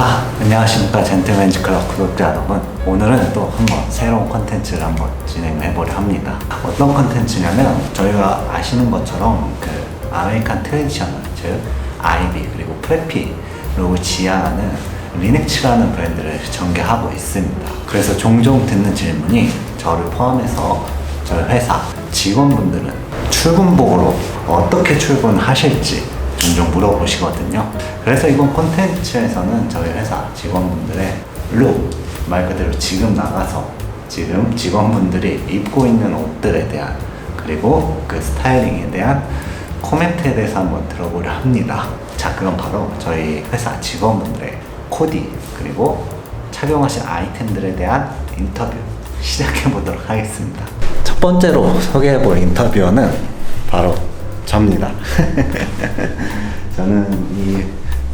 자, 안녕하십니까 젠틀맨즈 클럽 구독자 여러분. 오늘은 또 한번 새로운 컨텐츠를 한번 진행해 보려 합니다. 어떤 컨텐츠냐면 저희가 아시는 것처럼 그 아메리칸 트레디셔널 즉 아이비 그리고 프레피로 지향하는 리넥츠라는 브랜드를 전개하고 있습니다. 그래서 종종 듣는 질문이 저를 포함해서 저희 회사 직원분들은 출근복으로 어떻게 출근하실지 종종 물어보시거든요. 그래서 이번 콘텐츠에서는 저희 회사 직원분들의 룩, 말 그대로 지금 나가서 지금 직원분들이 입고 있는 옷들에 대한 그리고 그 스타일링에 대한 코멘트에 대해서 한번 들어보려 합니다. 자, 그럼 바로 저희 회사 직원분들의 코디 그리고 착용하신 아이템들에 대한 인터뷰 시작해 보도록 하겠습니다. 첫 번째로 소개해 볼 인터뷰어는 바로 접니다. 저는 이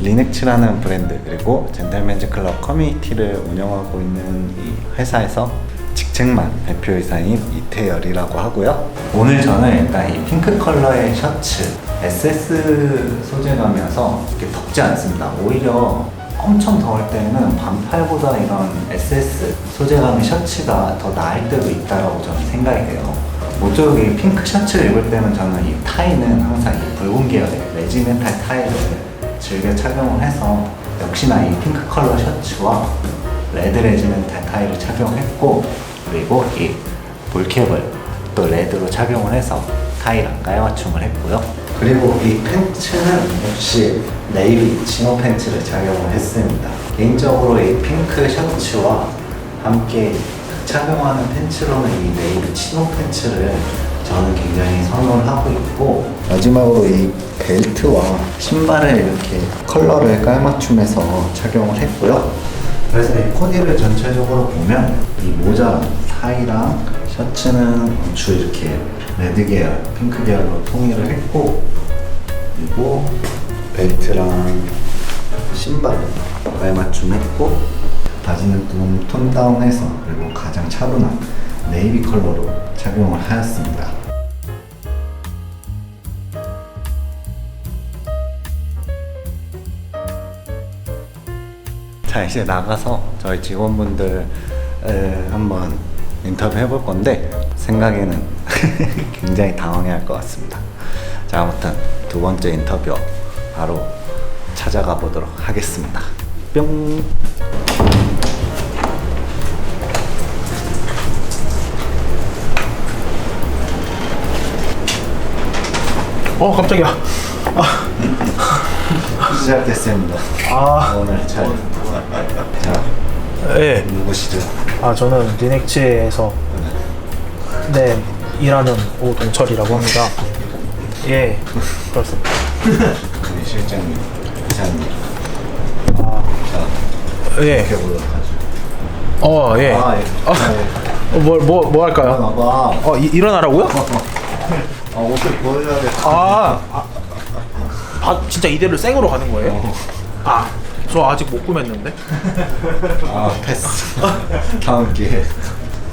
리넥츠라는 브랜드 그리고 젠틀맨즈 클럽 커뮤니티를 운영하고 있는 이 회사에서 직책만 대표이사인 이태열이라고 하고요. 오늘 저는 일단 이 핑크 컬러의 셔츠 SS 소재감이어서 이렇게 덥지 않습니다. 오히려 엄청 더울 때는 반팔보다 이런 SS 소재감의 셔츠가 더 나을 때도 있다라고 저는 생각이 돼요. 이 핑크 셔츠를 입을 때는 저는 이 타이는 항상 이 붉은 계열의 레지멘탈 타이를 즐겨 착용을 해서 역시나 이 핑크 컬러 셔츠와 레드 레지멘탈 타이를 착용했고 그리고 이 볼캡을 또 레드로 착용을 해서 타이랑 깔맞춤을 했고요. 그리고 이 팬츠는 역시 네이비 치노 팬츠를 착용을 했습니다. 개인적으로 이 핑크 셔츠와 함께 착용하는 팬츠로는 이 네이비 치노 팬츠를 저는 굉장히 선호를 하고 있고 마지막으로 이 벨트와 신발을 이렇게 컬러를 깔맞춤해서 착용을 했고요. 그래서 이 코디를 전체적으로 보면 이 모자랑 타이랑 셔츠는 얼추 이렇게 레드 계열, 핑크 계열로 통일을 했고 그리고 벨트랑 신발을 깔맞춤했고 바지는 좀 톤다운해서 그리고 가장 차분한 네이비 컬러로 착용을 하였습니다. 자 이제 나가서 저희 직원분들 에, 한번 인터뷰 해볼 건데 생각에는 굉장히 당황해할 것 같습니다. 자 아무튼 두 번째 인터뷰 바로 찾아가 보도록 하겠습니다. 뿅. 어 깜짝이야. 시작됐습니다. 아, 오늘 잘. 자 예. 누구시죠? 아 저는 리넥츠에서 네 일하는 오동철이라고 합니다. 예, 그렇습니다. 우리 실장님, 이사님. 아, 자 예. 이렇게 하죠. 어, 예. 아 예. 아, 예. 뭐, 뭐, 뭐 할까요? 봐봐. 어, 이, 일어나라고요? 아 옷을 보여줘야 돼. 아, 아, 아, 진짜 이대로 생으로 가는 거예요? 아, 저 아직 못 꾸몄는데. 아 패스. 다음 기회.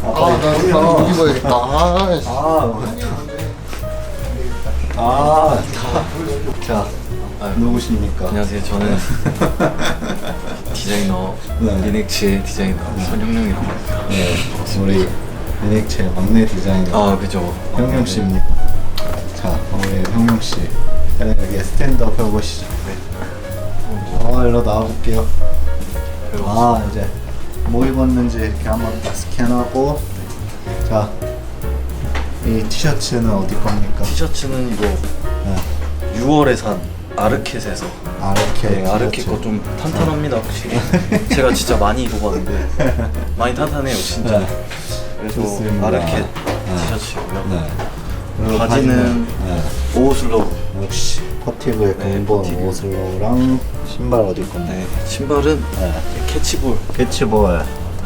아, 나 이거 여기 봐야겠다. 아, 씨. 아, 아, 자, 누구십니까? 안녕하세요. 저는 디자이너 네. 리넥츠의 디자이너 손영룡이라고 합니다. 네, 우리 리넥체 막내 디자이너 아 그죠. 형용 씨입니다. 자, 우리 형용 씨, 자, 여기 스탠드업 해보시죠. 네. 어, 일로 나와볼게요. 아, 이제 뭐 입었는지 이렇게 한번 딱 스캔하고, 자, 이 티셔츠는 어디 겁니까? 티셔츠는 이거 네. 6월에 산 아르켓에서 아르케. 네, 아르켓 거 좀 탄탄합니다 확실히. 제가 진짜 많이 입어봤는데 많이 탄탄해요 진짜. 네. 그래서 좋습니다. 아르켓 네. 티셔츠고요. 네. 그리고 바지는 네. 오슬로. 역시 퍼티브의 네, 근본 퍼티브. 오슬로우랑 신발 어디 건데? 네, 신발은 네. 캐치볼. 캐치볼.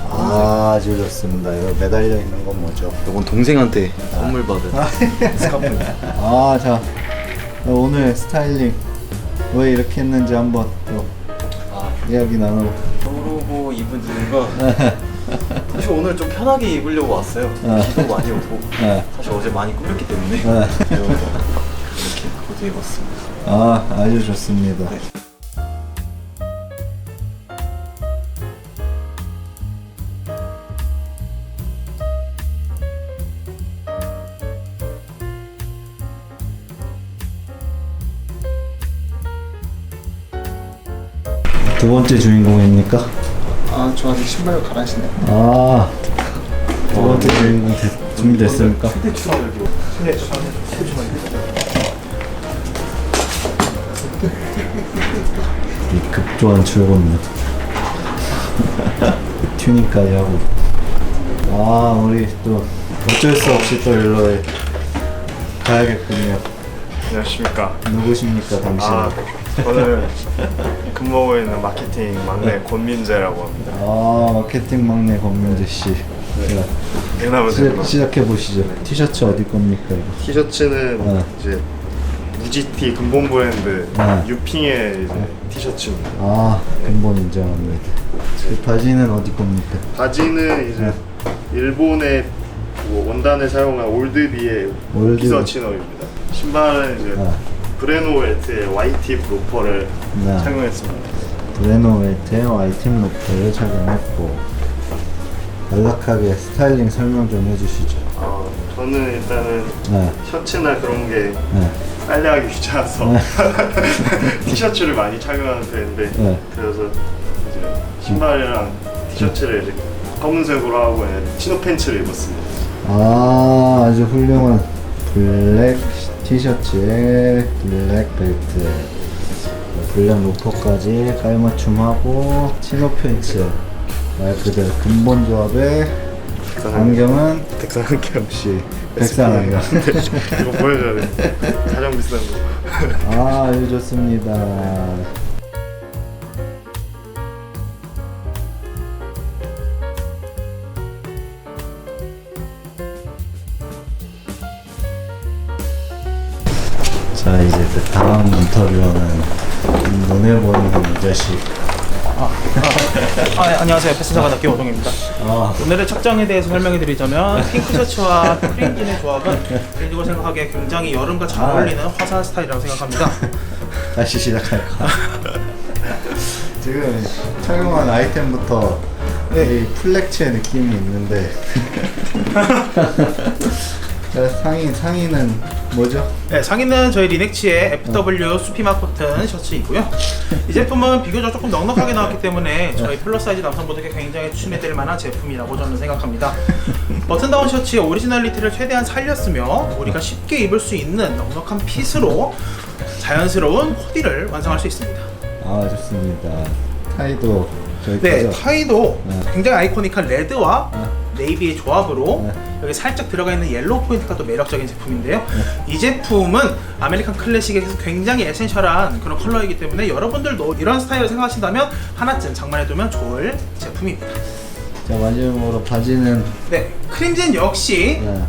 아, 아주 좋습니다. 이거 매달려 있는 건 뭐죠? 이건 동생한테 선물 받은 스카프입니다. 아, 자 오늘 스타일링 왜 이렇게 했는지 한번 또 아, 이야기 나눠. 그러고 입은 이유가 사실 오늘 좀 편하게 입으려고 왔어요. 네. 비도 많이 오고 네. 사실 어제 많이 꾸몄기 때문에 네. 이렇게 코트 입었습니다. 아, 아주 좋습니다. 네. 두 번째 주인공입니까? 아 저한테 신발 갈아시네 아, 주인공 됐- 준비됐습니까? 이 급조한 출근은 튜닝까지 하고. 아 우리 또 어쩔 수 없이 또 일로에 가야겠군요. 안녕하십니까. 누구십니까 당신 아, 저는 근무하고 있는 마케팅 막내 권민재라고 합니다. 아 마케팅 막내 권민재 씨 자, 대나무 시작, 대나 시작해 보시죠 티셔츠 어디 겁니까 이거 티셔츠는 네. 이제 무지티 근본 브랜드 네. 유핑의 이제 티셔츠입니다. 아 근본 인정합니다 그 바지는 어디 겁니까 바지는 이제 네. 일본의 뭐 원단을 사용한 올드비의 올드. 기서 치노입니다. 신발은 이제 네. 브레노 웰트의 YT 로퍼를 네. 착용했습니다. 레노웨이트의 와이팀 로프를 착용했고 간략하게 스타일링 설명 좀 해주시죠 어, 저는 일단은 네, 셔츠나 그런 게 네, 빨래하기 귀찮아서 네. 티셔츠를 많이 착용하는 편인데 네. 그래서 이제 신발이랑 티셔츠를 이제 검은색으로 하고 이제 치노 팬츠를 입었습니다. 아 아주 훌륭한 블랙 티셔츠에 블랙 벨트 블랙 로퍼까지 깔맞춤하고 치노 팬츠 말 그대로 근본 조합에 안경은 백상 안경 역시 백상 안경 이거 보여줘야 돼. 가장 비싼 거. 아 아주 좋습니다 다음 인터뷰어는 눈에 보이는 이 자식 아, 네, 안녕하세요. 패스자가 낚기 오동입니다. 아 오늘의 착장에 대해서 설명해 드리자면 핑크 셔츠와 크림진의 조합은 개인적으로 생각하기에 굉장히 여름과 잘 아. 어울리는 화사한 스타일이라고 생각합니다. 다시 시작할까 지금 착용한 아이템부터 이 플렉츠의 느낌이 있는데 자 상의 상의는 뭐죠? 네, 상의는 저희 리넥치의 FW 수피마 코튼 셔츠이고요. 이 제품은 비교적 조금 넉넉하게 나왔기 때문에 저희 플러스 사이즈 남성분들께 굉장히 추천해드릴 만한 제품이라고 저는 생각합니다. 버튼다운 셔츠의 오리지널리티를 최대한 살렸으며 우리가 쉽게 입을 수 있는 넉넉한 핏으로 자연스러운 코디를 완성할 수 있습니다. 아 좋습니다. 타이도 저희 네? 타이도 네. 굉장히 아이코닉한 레드와 네. 네이비의 조합으로 네. 여기 살짝 들어가 있는 옐로우 포인트가 또 매력적인 제품인데요. 이 제품은 아메리칸 클래식에서 굉장히 에센셜한 그런 컬러이기 때문에 여러분들도 이런 스타일을 생각하신다면 하나쯤 장만해두면 좋을 제품입니다. 자 마지막으로 바지는 네, 크림진 역시 네.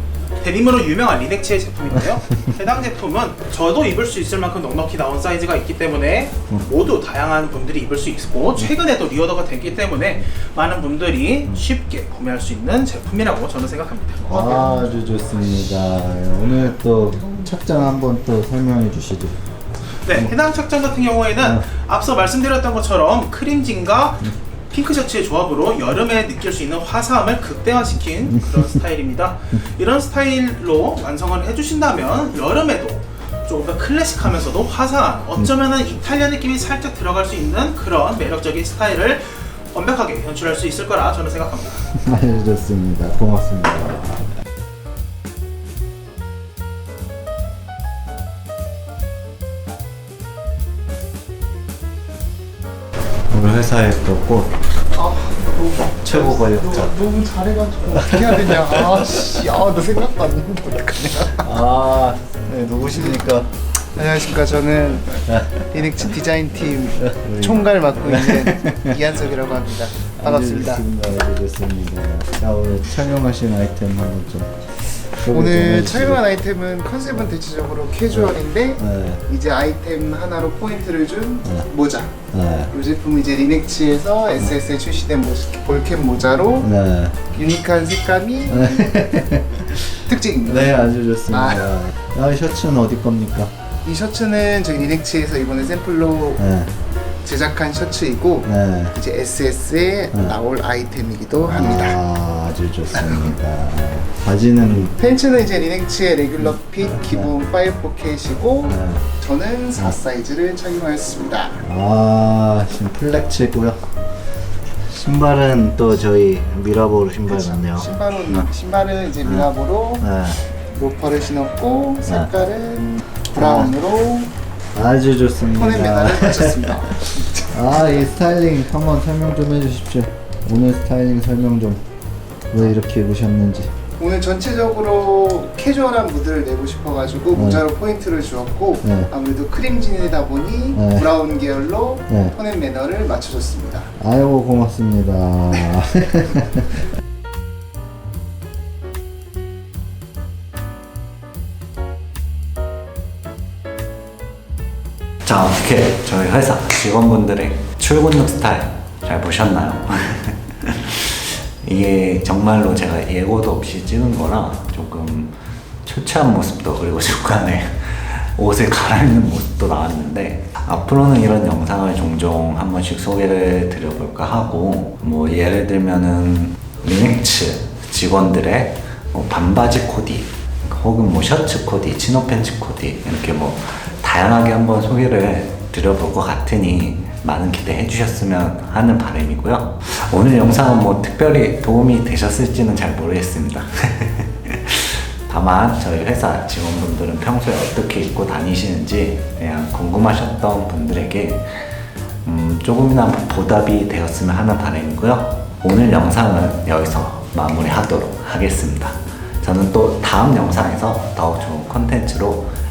데님으로 유명한 리넥치의 제품인데요. 해당 제품은 저도 입을 수 있을 만큼 넉넉히 나온 사이즈가 있기 때문에 모두 다양한 분들이 입을 수 있고 최근에 또 리오더가 됐기 때문에 많은 분들이 쉽게 구매할 수 있는 제품이라고 저는 생각합니다. 아주 좋습니다. 오늘 또 착장 한번 또 설명해 주시죠. 네, 해당 착장 같은 경우에는 앞서 말씀드렸던 것처럼 크림진과 핑크 셔츠의 조합으로 여름에 느낄 수 있는 화사함을 극대화시킨 그런 스타일입니다. 이런 스타일로 완성을 해주신다면 여름에도 조금 더 클래식하면서도 화사한 어쩌면은 이탈리아 느낌이 살짝 들어갈 수 있는 그런 매력적인 스타일을 완벽하게 연출할 수 있을 거라 저는 생각합니다. 아주 좋습니다. 고맙습니다. 회사에 또꼭 아 너무 최고 권력자. 너무 잘해가지고 어떻게 해야 되냐 아씨 아나 생각도 안 했는데 어떡하냐 아, 네, 누구십니까? 안녕하십니까 저는 리넥츠 디자인팀 총괄 맡고 있는 이한석이라고 합니다 반갑습니다 아주 좋습니다. 아주 좋습니다. 자, 오늘 착용하신 아이템 한번 좀 오늘. 착용한 아이템은 컨셉은 대체적으로 캐주얼인데 네. 이제 아이템 하나로 포인트를 준 모자 네. 이 제품은 이제 리넥츠에서 SS에 출시된 모- 볼캡 모자로 네. 유니크한 색감이 특징입니다 네, 아주 좋습니다. 아, 이 셔츠는 어디 겁니까? 이 셔츠는 저희 리넥츠에서 이번에 샘플로 네. 제작한 셔츠이고 네. 이제 SS에 네. 나올 아이템이기도 합니다. 아, 아주 좋습니다. 바지는 팬츠는 이제 리넥츠의 레귤러 핏 기본 5 포켓이고 네. 저는 4 사이즈를 착용하였습니다. 아, 지금 플렉츠고요. 신발은 또 저희 미라보르 신발 같네요. 신발은 신발은 이제 미라보로 네. 로퍼를 신었고 색깔은 브라운으로 아주 좋습니다. 톤앤 메달을 맞췄습니다. 아, 이 스타일링 한번 설명 좀 해주십시오. 오늘 스타일링 설명 좀. 왜 이렇게 입으셨는지. 오늘 전체적으로 캐주얼한 무드를 내고 싶어가지고 모자로 포인트를 주었고 네. 아무래도 크림진이다 보니 네. 브라운 계열로 네. 톤앤 매너를 맞춰줬습니다. 아이고, 고맙습니다. 자, 어떻게 저희 회사 직원분들의 출근룩 스타일 잘 보셨나요? 이게 정말로 제가 예고도 없이 찍은 거라 조금 초췌한 모습도 그리고 중간에 옷을 갈아입는 모습도 나왔는데 앞으로는 이런 영상을 종종 한 번씩 소개를 드려볼까 하고 뭐 예를 들면은 리넥츠 직원들의 뭐 반바지 코디 혹은 뭐 셔츠 코디, 치노 팬츠 코디 이렇게 뭐 다양하게 한번 소개를 드려볼 것 같으니 많은 기대해 주셨으면 하는 바람이고요. 오늘 영상은 뭐 특별히 도움이 되셨을지는 잘 모르겠습니다. 다만 저희 회사 직원분들은 평소에 어떻게 입고 다니시는지 그냥 궁금하셨던 분들에게 음, 조금이나 보답이 되었으면 하는 바람이고요. 오늘 영상은 여기서 마무리하도록 하겠습니다. 저는 또 다음 영상에서 더욱 좋은 콘텐츠로